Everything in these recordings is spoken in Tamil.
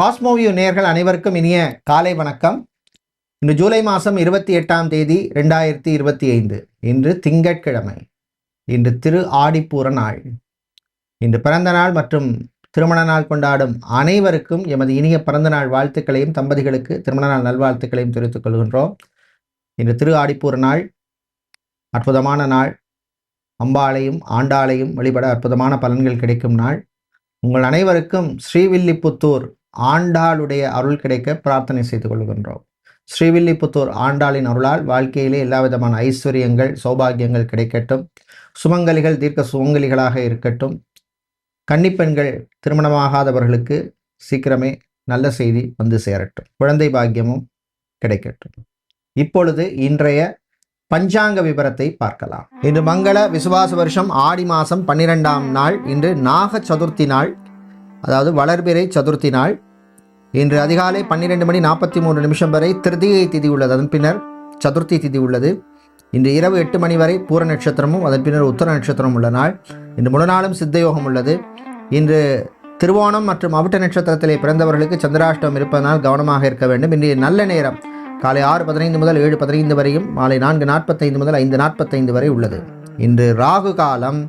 காஸ்மோவியூ நேர்கள் அனைவருக்கும் இனிய காலை வணக்கம். இன்று ஜூலை மாதம் இருபத்தி எட்டாம் தேதி ரெண்டாயிரத்தி இருபத்தி ஐந்து. இன்று திங்கட்கிழமை. இன்று திரு ஆடிப்பூர நாள். இன்று பிறந்த நாள் மற்றும் திருமண நாள் கொண்டாடும் அனைவருக்கும் எமது இனிய பிறந்த நாள் வாழ்த்துக்களையும் தம்பதிகளுக்கு திருமண நாள் நல்வாழ்த்துக்களையும் தெரிவித்துக் கொள்கின்றோம். இன்று திரு ஆடிப்பூர நாள். அற்புதமான நாள். அம்பாளையும் ஆண்டாளையும் வழிபட அற்புதமான பலன்கள் கிடைக்கும் நாள். உங்கள் அனைவருக்கும் ஸ்ரீவில்லிபுத்தூர் ஆண்டாளுடைய அருள் கிடைக்க பிரார்த்தனை செய்து கொள்கின்றோம். ஸ்ரீவில்லிபுத்தூர் ஆண்டாளின் அருளால் வாழ்க்கையிலே எல்லா விதமான ஐஸ்வர்யங்கள் சௌபாகியங்கள் கிடைக்கட்டும். சுமங்கலிகள் தீர்க்க சுமங்கலிகளாக இருக்கட்டும். கன்னிப்பெண்கள் திருமணமாகாதவர்களுக்கு சீக்கிரமே நல்ல செய்தி வந்து சேரட்டும். குழந்தை பாக்கியமும் கிடைக்கட்டும். இப்பொழுது இன்றைய பஞ்சாங்க விவரத்தை பார்க்கலாம். இன்று மங்கள விசுவாச வருஷம் ஆடி மாதம் பன்னிரெண்டாம் நாள். இன்று நாக சதுர்த்தி நாள். அதாவது வளர்பிறை சதுர்த்தி நாள். இன்று அதிகாலை பன்னிரெண்டு மணி நாற்பத்தி மூன்று நிமிஷம் வரை திருதியை திதி உள்ளது. அதன் பின்னர் சதுர்த்தி திதி உள்ளது. இன்று இரவு எட்டு மணி வரை பூர நட்சத்திரமும் அதன் பின்னர் உத்தர நட்சத்திரமும் உள்ள நாள். இன்று முழு நாளும் சித்தயோகம் உள்ளது. இன்று திருவோணம் மற்றும் அவிட்ட நட்சத்திரத்திலே பிறந்தவர்களுக்கு சந்திராஷ்டம் இருப்பதனால் கவனமாக இருக்க வேண்டும். இன்றைய நல்ல நேரம் காலை ஆறு பதினைந்து முதல் ஏழு பதினைந்து வரையும் மாலை நான்கு நாற்பத்தைந்து முதல் ஐந்து நாற்பத்தைந்து வரை உள்ளது. இன்று ராகு காலம்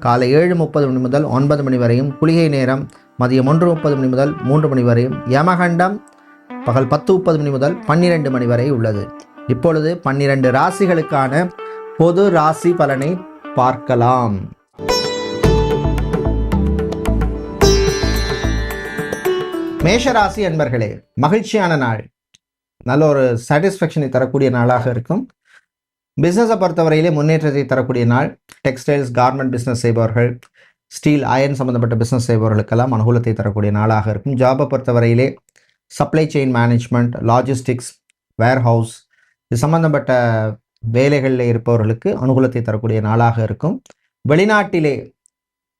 காலை ஏழு முப்பது மணி முதல் ஒன்பது மணி வரையும் குளிகை நேரம் மதியம் ஒன்று முப்பது மணி முதல் மூன்று மணி வரையும் யமகண்டம் பகல் பத்து முப்பது மணி முதல் பன்னிரெண்டு மணி வரை உள்ளது. இப்பொழுது பன்னிரண்டு ராசிகளுக்கான பொது ராசி பலனை பார்க்கலாம். மேஷராசி அன்பர்களே மகிழ்ச்சியான நாள். நல்ல ஒரு சாட்டிஸ்ஃபேக்ஷனை தரக்கூடிய நாளாக இருக்கும். பிஸ்னஸை பொறுத்தவரையிலே முன்னேற்றத்தை தரக்கூடிய நாள். டெக்ஸ்டைல்ஸ் கார்மெண்ட் பிஸ்னஸ் செய்பவர்கள் ஸ்டீல் அயர்ன் சம்மந்தப்பட்ட பிஸ்னஸ் செய்பவர்களுக்கெல்லாம் அனுகூலத்தை தரக்கூடிய நாளாக இருக்கும். ஜாபை பொறுத்தவரையிலே supply chain management logistics warehouse இது சம்மந்தப்பட்ட வேலைகளில் இருப்பவர்களுக்கு அனுகூலத்தை தரக்கூடிய நாளாக இருக்கும். வெளிநாட்டிலே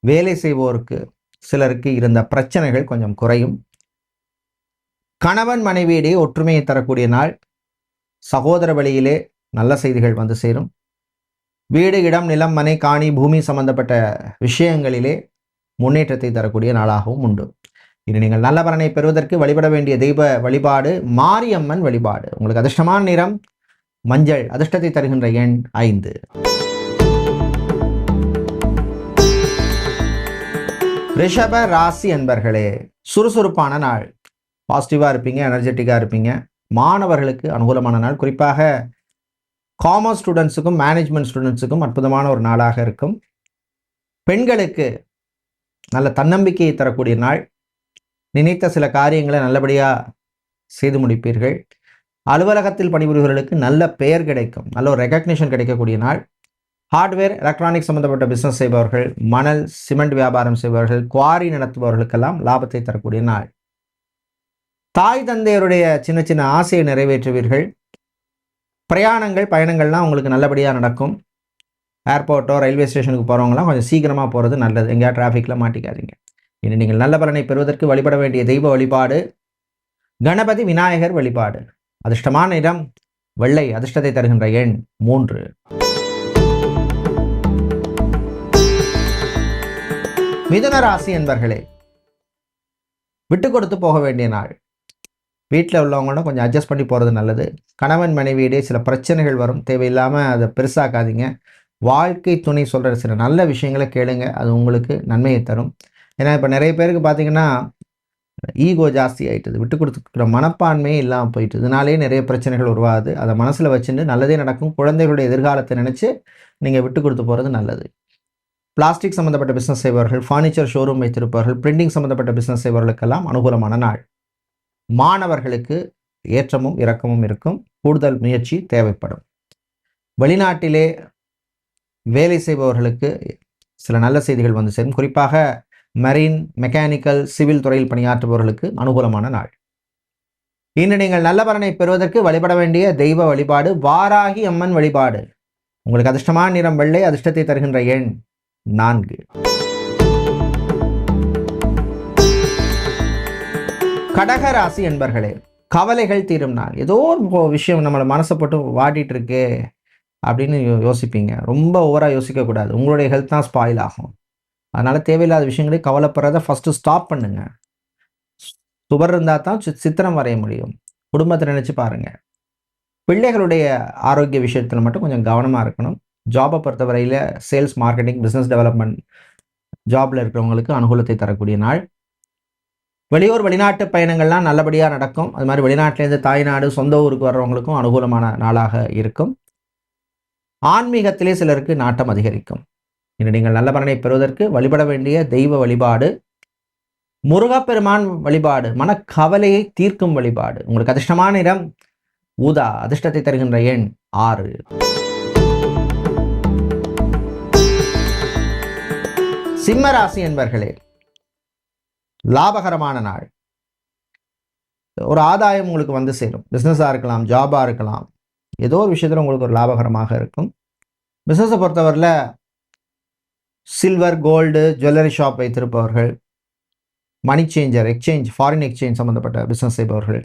வேலை செய்வோருக்கு சிலருக்கு இருந்த பிரச்சனைகள் கொஞ்சம் குறையும். கணவன் மனைவியிடையே ஒற்றுமையை தரக்கூடிய நாள் சகோதர வழியிலே நல்ல செய்திகள் வந்து சேரும். வீடு இடம் நிலம் மனை காணி பூமி சம்பந்தப்பட்ட விஷயங்களிலே முன்னேற்றத்தை தரக்கூடிய நாளாகவும் உண்டு. இனி நீங்கள் நல்ல பலனை பெறுவதற்கு வழிபட வேண்டிய தெய்வ வழிபாடு மாரியம்மன் வழிபாடு. உங்களுக்கு அதிர்ஷ்டமான நிறம் மஞ்சள் அதிர்ஷ்டத்தை தருகின்ற எண் ஐந்து. ரிஷப ராசி அன்பர்களே சுறுசுறுப்பான நாள். பாசிட்டிவாக இருப்பீங்க எனர்ஜெட்டிக்காக இருப்பீங்க. மாணவர்களுக்கு அனுகூலமான நாள். குறிப்பாக காமர்ஸ் ஸ்டூடெண்ட்ஸுக்கும் மேனேஜ்மெண்ட் ஸ்டூடெண்ட்ஸுக்கும் அற்புதமான ஒரு நாளாக இருக்கும். பெண்களுக்கு நல்ல தன்னம்பிக்கையை தரக்கூடிய நாள். நினைத்த சில காரியங்களை நல்லபடியாக செய்து முடிப்பீர்கள். அலுவலகத்தில் பணிபுரிபவர்களுக்கு நல்ல பெயர் கிடைக்கும். நல்ல ஒரு ரெகக்னிஷன் கிடைக்கக்கூடிய நாள். ஹார்ட்வேர் எலக்ட்ரானிக் சம்பந்தப்பட்ட பிஸ்னஸ் செய்பவர்கள் மணல் சிமெண்ட் வியாபாரம் செய்பவர்கள் குவாரி நடத்துபவர்களுக்கெல்லாம் லாபத்தை தரக்கூடிய நாள். தாய் தந்தையருடைய சின்ன சின்ன ஆசையை நிறைவேற்றுவீர்கள். பிரயாணங்கள் பயணங்கள்லாம் உங்களுக்கு நல்லபடியாக நடக்கும். ஏர்போர்ட்டோ ரயில்வே ஸ்டேஷனுக்கு போகிறவங்களாம் கொஞ்சம் சீக்கிரமாக போகிறது நல்லது. எங்கேயா டிராஃபிக்கில் மாட்டிக்காதீங்க. இனி நீங்கள் நல்ல பலனை பெறுவதற்கு வழிபட வேண்டிய தெய்வ வழிபாடு கணபதி விநாயகர் வழிபாடு. அதிர்ஷ்டமான இடம் வெள்ளை அதிர்ஷ்டத்தை தருகின்ற எண் மூன்று. மிதுன ராசி என்பர்களே விட்டு கொடுத்து போக வேண்டிய நாள். வீட்டில் உள்ளவங்களும் கொஞ்சம் அட்ஜஸ்ட் பண்ணி போகிறது நல்லது. கணவன் மனைவியிடையே சில பிரச்சனைகள் வரும். தேவையில்லாமல் அதை பெருசாக்காதீங்க. வாழ்க்கை துணை சொல்கிற சில நல்ல விஷயங்களை கேளுங்க. அது உங்களுக்கு நன்மையை தரும். ஏன்னா இப்போ நிறைய பேருக்கு பார்த்தீங்கன்னா ஈகோ ஜாஸ்தி ஆயிட்டுது. விட்டு கொடுத்துக்கிற மனப்பான்மையே இல்லாமல் போயிட்டு இதனாலே நிறைய பிரச்சனைகள் உருவாகுது. அதை மனசில் வச்சுட்டு நல்லதே நடக்கும். குழந்தைகளுடைய எதிர்காலத்தை நினச்சி நீங்கள் விட்டு கொடுத்து போகிறது நல்லது. பிளாஸ்டிக் சம்மந்தப்பட்ட பிஸ்னஸ் செய்பவர்கள் ஃபர்னிச்சர் ஷோரூம் வைத்திருப்பவர்கள் பிரிண்டிங் சம்மந்தப்பட்ட பிஸ்னஸ் செய்பவர்களுக்கெல்லாம் அனுகூலமான நாள். மாணவர்களுக்கு ஏற்றமும் இரக்கமும் இருக்கும். கூடுதல் முயற்சி தேவைப்படும். வெளிநாட்டிலே வேலை செய்பவர்களுக்கு சில நல்ல செய்திகள் வந்து சேரும். குறிப்பாக மரீன் மெக்கானிக்கல் சிவில் துறையில் பணியாற்றுபவர்களுக்கு அனுகூலமான நாள். இன்று நீங்கள் நல்ல பலனை பெறுவதற்கு வழிபட வேண்டிய தெய்வ வழிபாடு வாராகி அம்மன் வழிபாடு. உங்களுக்கு அதிர்ஷ்டமான நிறம் வெள்ளை அதிர்ஷ்டத்தை தருகின்ற எண் நான்கு. கடகராசி என்பர்களே கவலைகள் தீரும் நாள். ஏதோ ஒரு விஷயம் நம்மளை மனசை போட்டு வாடிட்டு அப்படின்னு யோ- யோசிப்பீங்க. ரொம்ப ஓவராக யோசிக்கக்கூடாது. உங்களுடைய ஹெல்த் தான் ஸ்பாயில் ஆகும். அதனால் தேவையில்லாத விஷயங்களே கவலைப்படுறத ஃபஸ்ட்டு ஸ்டாப் பண்ணுங்க. சுவர் இருந்தால் தான் சி- சித்திரம் வரைய முடியும். குடும்பத்தை நினச்சி பாருங்கள் பிள்ளைகளுடைய ஆரோக்கிய விஷயத்தில் மட்டும் கொஞ்சம் கவனமாக இருக்கணும். ஜாபை பொறுத்தவரையில் சேல்ஸ் மார்க்கெட்டிங் பிஸ்னஸ் டெவலப்மெண்ட் ஜாபில் இருக்கிறவங்களுக்கு அனுகூலத்தை தரக்கூடிய நாள். வெளியூர் வெளிநாட்டு பயணங்கள்லாம் நல்லபடியாக நடக்கும். அது மாதிரி வெளிநாட்டிலேருந்து தாய்நாடு சொந்த ஊருக்கு வர்றவங்களுக்கும் அனுகூலமான நாளாக இருக்கும். ஆன்மீகத்திலே சிலருக்கு நாட்டம் அதிகரிக்கும். இன்று நீங்கள் நல்ல பலனை பெறுவதற்கு வழிபட வேண்டிய தெய்வ வழிபாடு முருகப்பெருமான் வழிபாடு மனக்கவலையை தீர்க்கும் வழிபாடு. உங்களுக்கு அதிர்ஷ்டமான நிறம் ஊதா அதிர்ஷ்டத்தை தருகின்ற எண் ஆறு. சிம்ம ராசி என்பர்களே லாபகரமான நாள். ஒரு ஆதாயம் உங்களுக்கு வந்து சேரும். பிஸ்னஸாக இருக்கலாம் ஜாபாக இருக்கலாம். ஏதோ ஒரு விஷயத்தில் உங்களுக்கு ஒரு லாபகரமாக இருக்கும். பிஸ்னஸை பொறுத்தவரையில் சில்வர் கோல்டு ஜுவல்லரி ஷாப் வைத்திருப்பவர்கள் money changer exchange foreign exchange சம்மந்தப்பட்ட பிஸ்னஸ் செய்பவர்கள்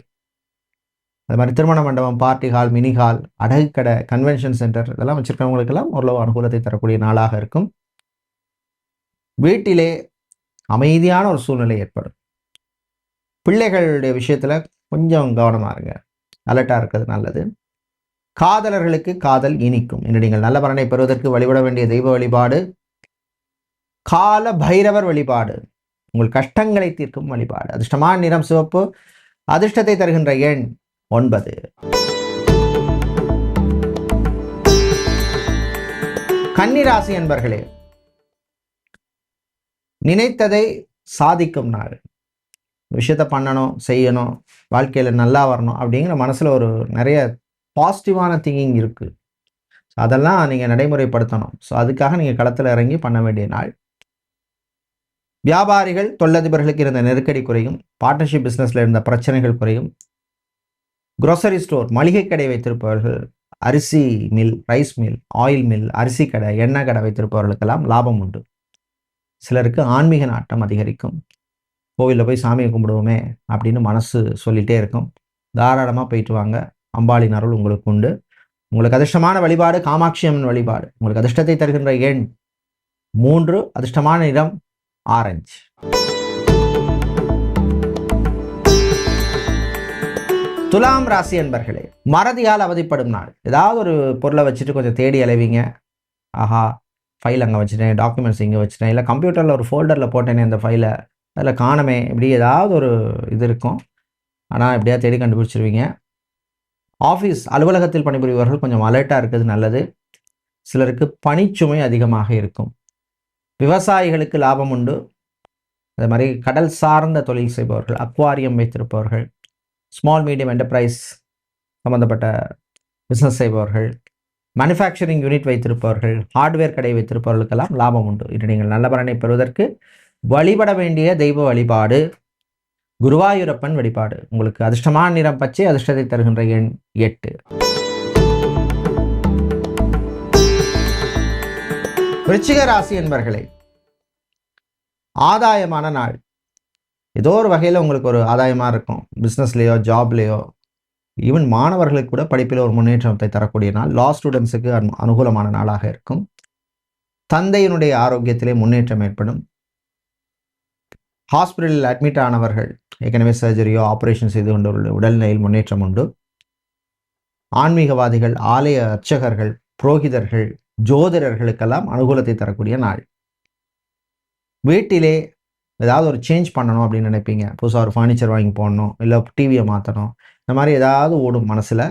அது மாதிரி திருமண மண்டபம் பார்ட்டி ஹால் மினி ஹால் அடகு கடை கன்வென்ஷன் சென்டர் இதெல்லாம் வச்சுருக்கவங்களுக்கெல்லாம் ஓரளவு அனுகூலத்தை தரக்கூடிய நாளாக இருக்கும். வீட்டிலே அமைதியான ஒரு சூழ்நிலை ஏற்படும். பிள்ளைகளுடைய விஷயத்தில் கொஞ்சம் கவனமாக இருங்க. அலர்ட்டாக இருக்கிறது நல்லது. காதலர்களுக்கு காதல் இனிக்கும். என்று நீங்கள் நல்ல பலனை பெறுவதற்கு வழிபட வேண்டிய தெய்வ வழிபாடு கால பைரவர் வழிபாடு உங்கள் கஷ்டங்களை தீர்க்கும் வழிபாடு. அதிர்ஷ்டமான நிறம் சிவப்பு அதிர்ஷ்டத்தை தருகின்ற எண் ஒன்பது. கன்னிராசி என்பர்களே நினைத்ததை சாதிக்கும் நாள் விஷயத்த பண்ணணும் செய்யணும் வாழ்க்கையில் நல்லா வரணும் அப்படிங்கிற மனசில் ஒரு நிறைய பாசிட்டிவான திங்கிங் இருக்குது அதெல்லாம் நீங்கள் நடைமுறைப்படுத்தணும். ஸோ அதுக்காக நீங்கள் களத்தில் இறங்கி பண்ண வேண்டிய நாள். வியாபாரிகள் தொழிலதிபர்களுக்கு இருந்த நெருக்கடி குறையும். பார்ட்னர்ஷிப் பிஸ்னஸில் இருந்த பிரச்சனைகள் குறையும். grocery ஸ்டோர் மளிகை கடை வைத்திருப்பவர்கள் அரிசி mill rice mill oil mill அரிசி கடை எண்ணெய் கடை வைத்திருப்பவர்களுக்கெல்லாம் லாபம் உண்டு. சிலருக்கு ஆன்மீக நாட்டம் அதிகரிக்கும். கோவிலில் போய் சாமியை கும்பிடுவோமே அப்படின்னு மனசு சொல்லிகிட்டே இருக்கும். தாராளமாக போயிட்டு வாங்க. அம்பாளின் அருள் உங்களுக்கு உண்டு. உங்களுக்கு அதிர்ஷ்டமான வழிபாடு காமாட்சி அம்மன் வழிபாடு. உங்களுக்கு அதிர்ஷ்டத்தை தருகின்ற எண் மூன்று அதிர்ஷ்டமான நிறம் ஆரஞ்சு. துலாம் ராசி என்பர்களே மறதியால் அவதிப்படும் நாள். ஏதாவது ஒரு பொருளை வச்சுட்டு கொஞ்சம் தேடி அலைவீங்க. ஆஹா ஃபைல் அங்கே வச்சுட்டேன் டாக்குமெண்ட்ஸ் இங்கே வச்சுட்டேன் இல்லை கம்ப்யூட்டரில் ஒரு ஃபோல்டரில் போட்டேனே அந்த ஃபைலை அதில் காணமே இப்படி ஏதாவது ஒரு இது இருக்கும். ஆனால் எப்படியா தேடி கண்டுபிடிச்சிருவீங்க. ஆஃபீஸ் அலுவலகத்தில் பணிபுரிபவர்கள் கொஞ்சம் அலர்ட்டாக இருக்கிறது நல்லது. சிலருக்கு பனிச்சுமை அதிகமாக இருக்கும். விவசாயிகளுக்கு லாபம் உண்டு. அது மாதிரி கடல் சார்ந்த தொழில் செய்பவர்கள் அக்வாரியம் வைத்திருப்பவர்கள் ஸ்மால் மீடியம் என்டர்பிரைஸ் சம்மந்தப்பட்ட பிஸ்னஸ் செய்பவர்கள் மேனுஃபேக்சரிங் யூனிட் வைத்திருப்பவர்கள் ஹார்ட்வேர் கடை வைத்திருப்பவர்களுக்கெல்லாம் லாபம் உண்டு. இன்று நீங்கள் நல்ல பலனை பெறுவதற்கு வழிபட வேண்டிய தெய்வ வழிபாடு குருவாயூரப்பன் வழிபாடு. உங்களுக்கு அதிர்ஷ்டமான நிறம் பச்சை அதிர்ஷ்டத்தை தருகின்ற எண் எட்டு. விருச்சிக ராசி என்பர்களே ஆதாயமான நாள். ஏதோ ஒரு வகையில் உங்களுக்கு ஒரு ஆதாயமாக இருக்கும். பிஸ்னஸ்லேயோ ஜாப்லேயோ ஈவன் மாணவர்களுக்கு கூட படிப்பில் ஒரு முன்னேற்றத்தை தரக்கூடிய நாள் லா ஸ்டூடெண்ட்ஸுக்கு அனுகூலமான நாளாக இருக்கும். தந்தையினுடைய ஆரோக்கியத்திலே முன்னேற்றம் ஏற்படும். ஹாஸ்பிட்டலில் அட்மிட் ஆனவர்கள் ஏற்கனவே சர்ஜரியோ ஆப்ரேஷன் செய்து கொண்டு உடல்நிலையில் முன்னேற்றம் உண்டு. ஆன்மீகவாதிகள் ஆலய அர்ச்சகர்கள் புரோகிதர்கள் ஜோதிடர்களுக்கெல்லாம் அனுகூலத்தை தரக்கூடிய நாள். வீட்டிலே ஏதாவது ஒரு சேஞ்ச் பண்ணணும் அப்படின்னு நினைப்பீங்க. புதுசாக ஒரு ஃபர்னிச்சர் வாங்கி போடணும் இல்லை டிவியை மாற்றணும் இந்த மாதிரி ஏதாவது ஓடும் மனசில்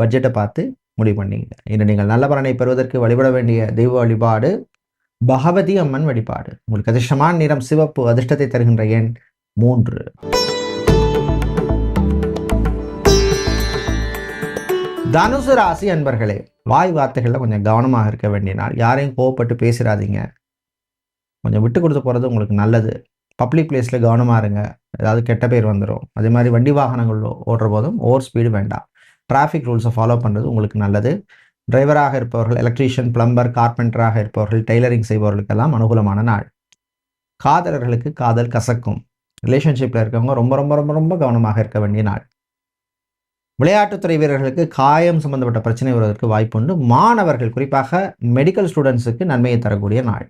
பட்ஜெட்டை பார்த்து முடிவு பண்ணிங்க. இன்று நீங்கள் நல்ல பலனை பெறுவதற்கு வழிபட வேண்டிய தெய்வ வழிபாடு பகவதி அம்மன் வழிபாடு. உங்களுக்கு அதிர்ஷ்டமான நிறம் சிவப்பு அதிர்ஷ்டத்தை தருகின்ற எண் மூன்று. தனுசு ராசி அன்பர்களே வாய் வார்த்தைகளில் கொஞ்சம் கவனமாக இருக்க வேண்டிய நாள். யாரையும் கோவப்பட்டு பேசிடாதீங்க கொஞ்சம் விட்டு கொடுத்து போகிறது உங்களுக்கு நல்லது. பப்ளிக் பிளேஸில் கவனமாக இருங்க. ஏதாவது கெட்ட பேர் வந்துடும் அதே மாதிரி வண்டி வாகனங்கள் ஓடுற போதும் ஓவர் ஸ்பீடு வேண்டாம். டிராஃபிக் ரூல்ஸை ஃபாலோ பண்ணுறது உங்களுக்கு நல்லது. டிரைவராக இருப்பவர்கள் எலக்ட்ரீஷியன் பிளம்பர் கார்பெண்டராக இருப்பவர்கள் டெய்லரிங் செய்பவர்களுக்கெல்லாம் அனுகூலமான நாள். காதலர்களுக்கு காதல் கசக்கும். ரிலேஷன்ஷிப்பில் இருக்கவங்க ரொம்ப ரொம்ப ரொம்ப ரொம்ப கவனமாக இருக்க வேண்டிய நாள். விளையாட்டுத்துறை வீரர்களுக்கு காயம் சம்பந்தப்பட்ட பிரச்சனை வருவதற்கு வாய்ப்புண்டு மாணவர்கள் குறிப்பாக மெடிக்கல் ஸ்டூடெண்ட்ஸுக்கு நன்மையை தரக்கூடிய நாள்.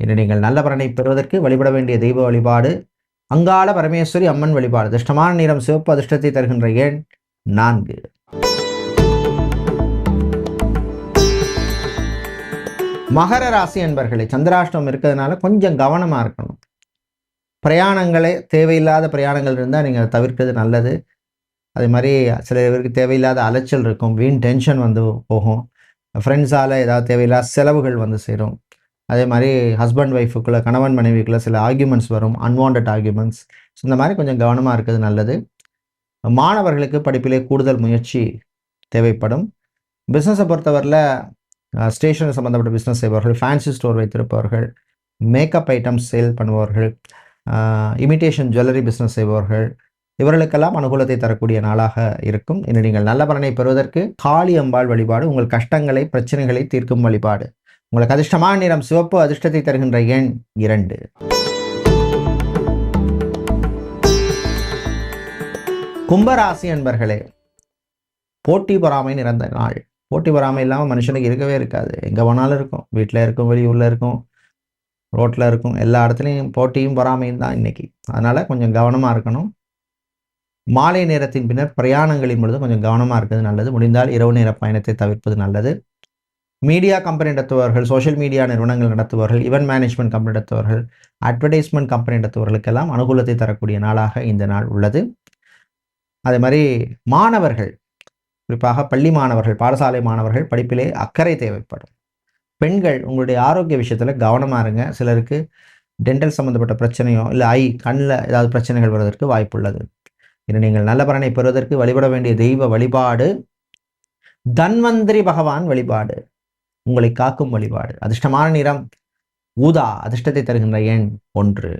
இன்று நீங்கள் நல்ல பலனை பெறுவதற்கு வழிபட வேண்டிய தெய்வ வழிபாடு அங்காள பரமேஸ்வரி அம்மன் வழிபாடு. அதிர்ஷ்டமான நிறம் சிவப்பு அதிர்ஷ்டத்தை தருகின்ற எண் நான்கு. மகர ராசி என்பர்களை சந்திராஷ்டமம் இருக்கிறதுனால கொஞ்சம் கவனமாக இருக்கணும். பிரயாணங்களே தேவையில்லாத பிரயாணங்கள் இருந்தால் நீங்கள் தவிர்க்கிறது நல்லது. அதே மாதிரி சில பேருக்கு தேவையில்லாத அலைச்சல் இருக்கும் வீண் டென்ஷன் வந்து போகும். ஃப்ரெண்ட்ஸால் ஏதாவது தேவையில்லாத செலவுகள் வந்து சேரும். அதே மாதிரி ஹஸ்பண்ட் ஒய்ஃபுக்குள்ளே கணவன் மனைவிக்குள்ளே சில ஆர்கியூமெண்ட்ஸ் வரும் அன்வான்ட் ஆர்கியூமெண்ட்ஸ் ஸோ இந்த மாதிரி கொஞ்சம் கவனமாக இருக்கிறது நல்லது. மாணவர்களுக்கு படிப்பிலே கூடுதல் முயற்சி தேவைப்படும். பிஸ்னஸை பொறுத்தவரையில் ஸ்டேஷனரி சம்மந்தப்பட்ட பிஸ்னஸ் செய்பவர்கள் ஃபேன்சி ஸ்டோர் வைத்திருப்பவர்கள் மேக்கப் ஐட்டம்ஸ் சேல் பண்ணுபவர்கள் இமிட்டேஷன் ஜுவல்லரி பிஸ்னஸ் செய்பவர்கள் இவர்களுக்கெல்லாம் அனுகூலத்தை தரக்கூடிய நாளாக இருக்கும். இன்று நீங்கள் நல்ல பலனை பெறுவதற்கு காளி அம்பாள் வழிபாடு உங்கள் கஷ்டங்களை பிரச்சனைகளை தீர்க்கும் வழிபாடு. உங்களுக்கு அதிர்ஷ்டமான நிறம் சிவப்பு அதிர்ஷ்டத்தை தருகின்ற எண் இரண்டு. கும்பராசி அன்பர்களே போட்டி பொறாமை நிறந்த நாள். போட்டி பொறாமை இல்லாமல் மனுஷனுக்கு இருக்கவே இருக்காது. எங்கே போனாலும் இருக்கும். வீட்டில் இருக்கும் வெளியூரில் இருக்கும் ரோட்டில் இருக்கும். எல்லா இடத்துலையும் போட்டியும் பொறாமையும் தான் இன்னைக்கு. அதனால் கொஞ்சம் கவனமாக இருக்கணும். மாலை நேரத்தின் பின்னர் பிரயாணங்களின் பொழுது கொஞ்சம் கவனமாக இருக்கிறது நல்லது. முடிந்தால் இரவு நேர பயணத்தை தவிர்ப்பது நல்லது. மீடியா கம்பெனி நடத்துபவர்கள் சோஷியல் மீடியா நிறுவனங்கள் நடத்துபவர்கள் இவெண்ட் மேனேஜ்மெண்ட் கம்பெனி நடத்துபவர்கள் அட்வர்டைஸ்மெண்ட் கம்பெனி நடத்துபவர்களுக்கெல்லாம் அனுகூலத்தை தரக்கூடிய நாளாக இந்த நாள் உள்ளது. அதே மாதிரி மாணவர்கள் குறிப்பாக பள்ளி மாணவர்கள் பாடசாலை மாணவர்கள் படிப்பிலே அக்கறை தேவைப்படும். பெண்கள் உங்களுடைய ஆரோக்கிய விஷயத்தில் கவனமாக இருங்க. சிலருக்கு டென்டல் சம்மந்தப்பட்ட பிரச்சனையோ இல்லை ஐ கண்ணில் ஏதாவது பிரச்சனைகள் வருவதற்கு வாய்ப்புள்ளது இன்று நீங்கள் நல்ல பலனை பெறுவதற்கு வழிபட வேண்டிய தெய்வ வழிபாடு தன்வந்திரி பகவான் வழிபாடு. உங்களை காக்கும் வழிபாடு. அதிர்ஷ்டமான நிறம் ஊதா அதிர்ஷ்டத்தை தருகின்ற எண் ஒன்று.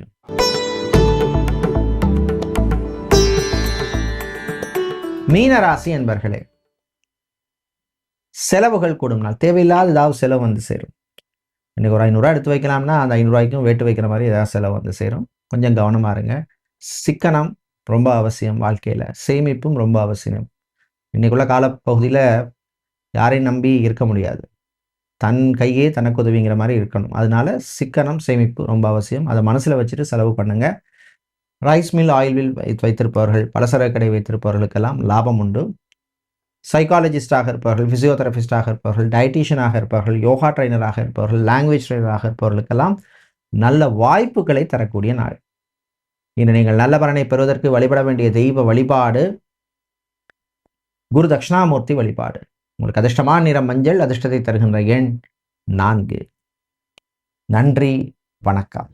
மீனராசி என்பர்களே செலவுகள் கூடும் நாள். தேவையில்லாத ஏதாவது செலவு வந்து சேரும். இன்னைக்கு ஒரு ஐநூறுரூவா எடுத்து வைக்கலாம்னா அந்த ஐநூறுரூவாய்க்கும் வேட்டு வைக்கிற மாதிரி ஏதாவது செலவு வந்து சேரும். கொஞ்சம் கவனமாக இருங்க. சிக்கனம் ரொம்ப அவசியம் வாழ்க்கையில். சேமிப்பும் ரொம்ப அவசியம். இன்னைக்குள்ள காலப்பகுதியில் யாரையும் நம்பி இருக்க முடியாது. தன் கையே தனக்கு உதவிங்கிற மாதிரி இருக்கணும். அதனால சிக்கனம் சேமிப்பு ரொம்ப அவசியம். அதை மனசில் வச்சுட்டு செலவு பண்ணுங்கள் ரைஸ் மில் ஆயில் மில் வைத்திருப்பவர்கள் பலசர கடை வைத்திருப்பவர்களுக்கெல்லாம் லாபம் உண்டு. சைக்காலஜிஸ்டாக இருப்பவர்கள் ஃபிசியோதெரபிஸ்டாக இருப்பவர்கள் டயட்டீஷியனாக இருப்பவர்கள் யோகா ட்ரைனராக இருப்பவர்கள் லாங்குவேஜ் ட்ரைனராக இருப்பவர்களுக்கெல்லாம் நல்ல வாய்ப்புகளை தரக்கூடிய நாள். இன்று நீங்கள் நல்ல பலனை பெறுவதற்கு வழிபட வேண்டிய தெய்வ வழிபாடு குரு தட்சிணாமூர்த்தி வழிபாடு. உங்களுக்கு அதிர்ஷ்டமான நிறம் மஞ்சள் அதிர்ஷ்டத்தை தருகின்ற எண் நான்கு. நன்றி வணக்கம்.